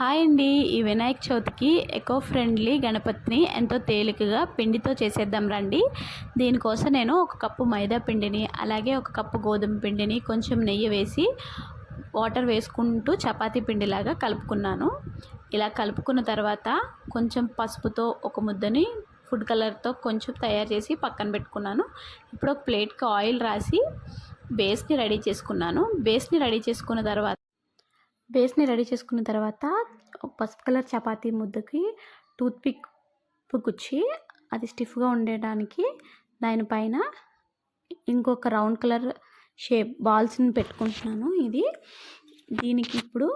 Hi అండి. ఈ వినాయక చవితికి ఎకో ఫ్రెండ్లీ గణపతిని ఎంతో తేలికగా పిండితో చేసేద్దాం రండి. దీనికోసం నేను ఒక కప్పు మైదా పిండిని అలాగే ఒక కప్పు గోధుమ పిండిని కొంచెం నెయ్యి వేసి వాటర్ వేసుకుంటూ చపాతీ పిండిలాగా కలుపుకున్నాను. ఇలా కలుపుకున్న తర్వాత కొంచెం పసుపుతో ఒక ముద్దని ఫుడ్ కలర్తో కొంచెం తయారు చేసి పక్కన పెట్టుకున్నాను. ఇప్పుడు ఒక ప్లేట్కి ఆయిల్ రాసి బేస్ని రెడీ చేసుకున్నాను. బేస్ని రెడీ చేసుకున్న తర్వాత బేస్ని రెడీ చేసుకున్న తర్వాత ఒక పసుపు కలర్ చపాతీ ముద్దకి టూత్పిక్ గుచ్చి అది స్టిఫ్గా ఉండడానికి దానిపైన ఇంకొక రౌండ్ కలర్ షేప్ బాల్స్ని పెట్టుకుంటున్నాను ఇది. దీనికి ఇప్పుడు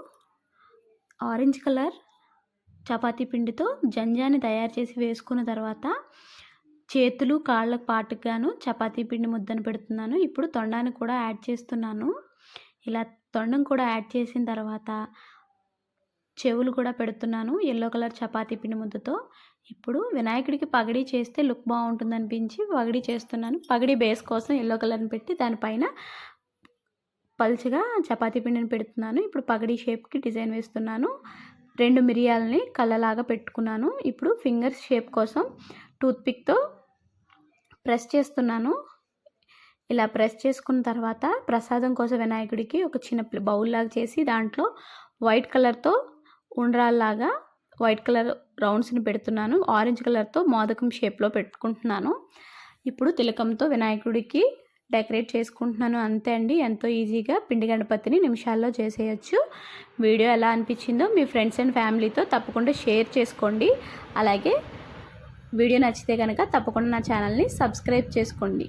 ఆరెంజ్ కలర్ చపాతీ పిండితో జంజాని తయారు చేసి వేసుకున్న తర్వాత చేతులు కాళ్ళ పాటుగాను చపాతీ పిండి ముద్దను పెడుతున్నాను. ఇప్పుడు తొండాన్ని కూడా యాడ్ చేస్తున్నాను. ఇలా తొండం కూడా యాడ్ చేసిన తర్వాత చెవులు కూడా పెడుతున్నాను. ఎల్లో కలర్ చపాతీ పిండి ముద్దతో. ఇప్పుడు వినాయకుడికి పగడి చేస్తే లుక్ బాగుంటుంది అనిపించి పగడి చేస్తున్నాను. పగడి బేస్ కోసం ఎల్లో కలర్ని పెట్టి దానిపైన పల్చగా చపాతీ పిండిని పెడుతున్నాను. ఇప్పుడు పగడి షేప్కి డిజైన్ వేస్తున్నాను. రెండు మిరియాలని కళ్ళలాగా పెట్టుకున్నాను. ఇప్పుడు ఫింగర్స్ షేప్ కోసం టూత్పిక్తో ప్రెస్ చేస్తున్నాను. ఇలా ప్రెస్ చేసుకున్న తర్వాత ప్రసాదం కోసం వినాయకుడికి ఒక చిన్న బౌల్ లాగా చేసి దాంట్లో వైట్ కలర్తో ఉండ్రాల్లాగా వైట్ కలర్ రౌండ్స్ని పెడుతున్నాను. ఆరెంజ్ కలర్తో మోదకం షేప్లో పెట్టుకుంటున్నాను. ఇప్పుడు తిలకంతో వినాయకుడికి డెకరేట్ చేసుకుంటున్నాను. అంతే అండి. ఎంతో ఈజీగా పిండి గణపతిని నిమిషాల్లో చేసేయచ్చు. వీడియో ఎలా అనిపించిందో మీ ఫ్రెండ్స్ అండ్ ఫ్యామిలీతో తప్పకుండా షేర్ చేసుకోండి. అలాగే వీడియో నచ్చితే కనుక తప్పకుండా నా ఛానల్ని సబ్స్క్రైబ్ చేసుకోండి.